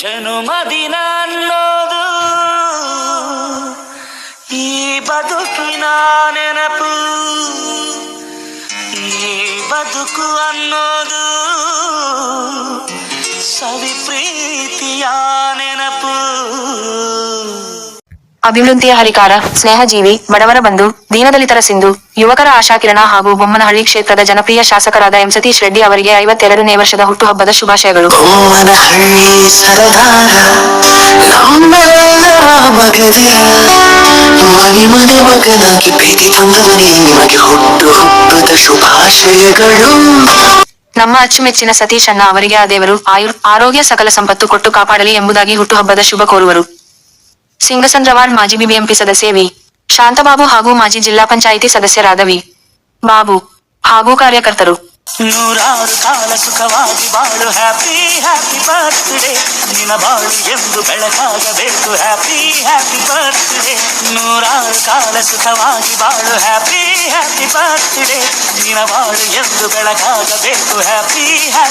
ಜನುಮದಿನ ಅನ್ನೋದು ಈ ಬದುಕಿನ ನೆನಪು ಈ ಬದುಕು ಅನ್ನೋದು ಸವಿ ಪ್ರೀತಿಯ ನೆನಪು ಅಭಿವೃದ್ಧಿಯ ಹರಿಕಾರ ಸ್ನೇಹಜೀವಿ ಬಡವರ ಬಂಧು ದೀನದಲಿತರ ಸಿಂಧು ಯುವಕರ ಆಶಾಕಿರಣ ಹಾಗೂ ಬೊಮ್ಮನಹಳ್ಳಿ ಕ್ಷೇತ್ರದ ಜನಪ್ರಿಯ ಶಾಸಕರಾದ ಎಂ ಸತೀಶ್ ರೆಡ್ಡಿ ಅವರಿಗೆ ಐವತ್ತೆರಡನೇ ವರ್ಷದ ಹುಟ್ಟುಹಬ್ಬದ ಶುಭಾಶಯಗಳು. ನಮ್ಮ ಅಚ್ಚುಮೆಚ್ಚಿನ ಸತೀಶ್ ಅಣ್ಣ ಅವರಿಗೆ ಆ ದೇವರು ಆಯುರ್ ಆರೋಗ್ಯ ಸಕಲ ಸಂಪತ್ತು ಕೊಟ್ಟು ಕಾಪಾಡಲಿ ಎಂಬುದಾಗಿ ಹುಟ್ಟುಹಬ್ಬದ ಶುಭ ಕೋರುವರು. ಸಿಂಗಸಂದ್ರವಾಡ್ ಮಾಜಿ ಬಿಬಿಎಂಪಿ ಸದಸ್ಯ ವಿ. ಶಾಂತಬಾಬು ಹಾಗೂ ಮಾಜಿ ಜಿಲ್ಲಾ ಪಂಚಾಯಿತಿ ಸದಸ್ಯರಾದ ವಿ ಬಾಬು ಹಾಗೂ ಕಾರ್ಯಕರ್ತರು. ನೂರಾರು ಕಾಲ ಸುಖವಾಗಿ ಬಾಳು ಹ್ಯಾಪಿ ಹ್ಯಾಪಿ ಬರ್ತ್ಡೇ ನಿನ್ನ ಬಾಳು ಎಂದು ಬೆಳಕಾಗಬೇಕು, ಹ್ಯಾಪಿ ಹ್ಯಾಪಿ ಬರ್ತ್ಡೇ ನೂರಾರು ಕಾಲ ಸುಖವಾಗಿ ಬಾಳು ಹ್ಯಾಪಿ ಹ್ಯಾಪಿ ಬರ್ತ್ಡೇ ನಿನ್ನ ಬಾಳು ಎಂದು ಬೆಳಕಾಗಬೇಕು, ಹ್ಯಾಪಿ ಹ್ಯಾಪಿ